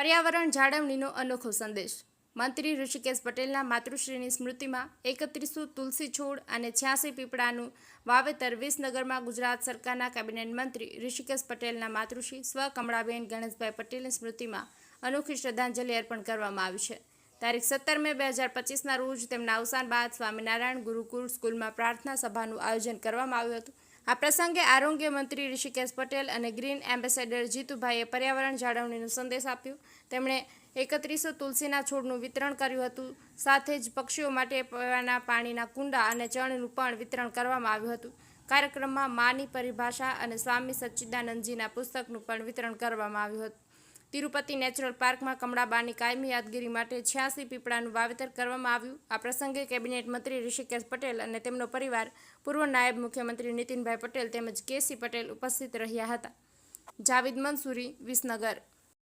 પર્યાવરણ જાળવણીનો અનોખો સંદેશ. મંત્રી ઋષિકેશ પટેલના માતૃશ્રીની સ્મૃતિમાં એકત્રીસો તુલસી છોડ અને છ્યાસી પીપળાનું વાવેતર વિસનગરમાં ગુજરાત સરકારના કેબિનેટ મંત્રી ઋષિકેશ પટેલના માતૃશ્રી સ્વ કમળાબેન ગણેશભાઈ પટેલની સ્મૃતિમાં અનોખી શ્રદ્ધાંજલિ અર્પણ કરવામાં આવી છે. તારીખ સત્તર મે બે હજાર પચીસના રોજ તેમના અવસાન બાદ સ્વામિનારાયણ ગુરુકુળ સ્કૂલમાં પ્રાર્થના સભાનું આયોજન કરવામાં આવ્યું હતું. આ પ્રસંગે આરોગ્ય મંત્રી ઋષિકેશ પટેલ અને ગ્રીન એમ્બેસેડર જીતુભાઈએ પર્યાવરણ જાળવણીનો સંદેશ આપ્યો. તેમણે એકત્રીસો તુલસીના છોડનું વિતરણ કર્યું હતું. સાથે જ પક્ષીઓ માટે પીવાના પાણીના કુંડા અને ચણનું પણ વિતરણ કરવામાં આવ્યું હતું. કાર્યક્રમમાં માની પરિભાષા અને સ્વામી સચ્ચિદાનંદજીના પુસ્તકનું પણ વિતરણ કરવામાં આવ્યું હતું. તિરુપતિ નેચરલ પાર્કમાં કમળાબાની કાયમી યાદગીરી માટે છ્યાસી પીપળાનું વાવેતર કરવામાં આવ્યું. આ પ્રસંગે કેબિનેટ મંત્રી ઋષિકેશ પટેલ અને તેમનો પરિવાર, પૂર્વ નાયબ મુખ્યમંત્રી નીતિનભાઈ પટેલ તેમજ કેસી પટેલ ઉપસ્થિત રહ્યા હતા. જાવિદ મંસૂરી, વિસનગર.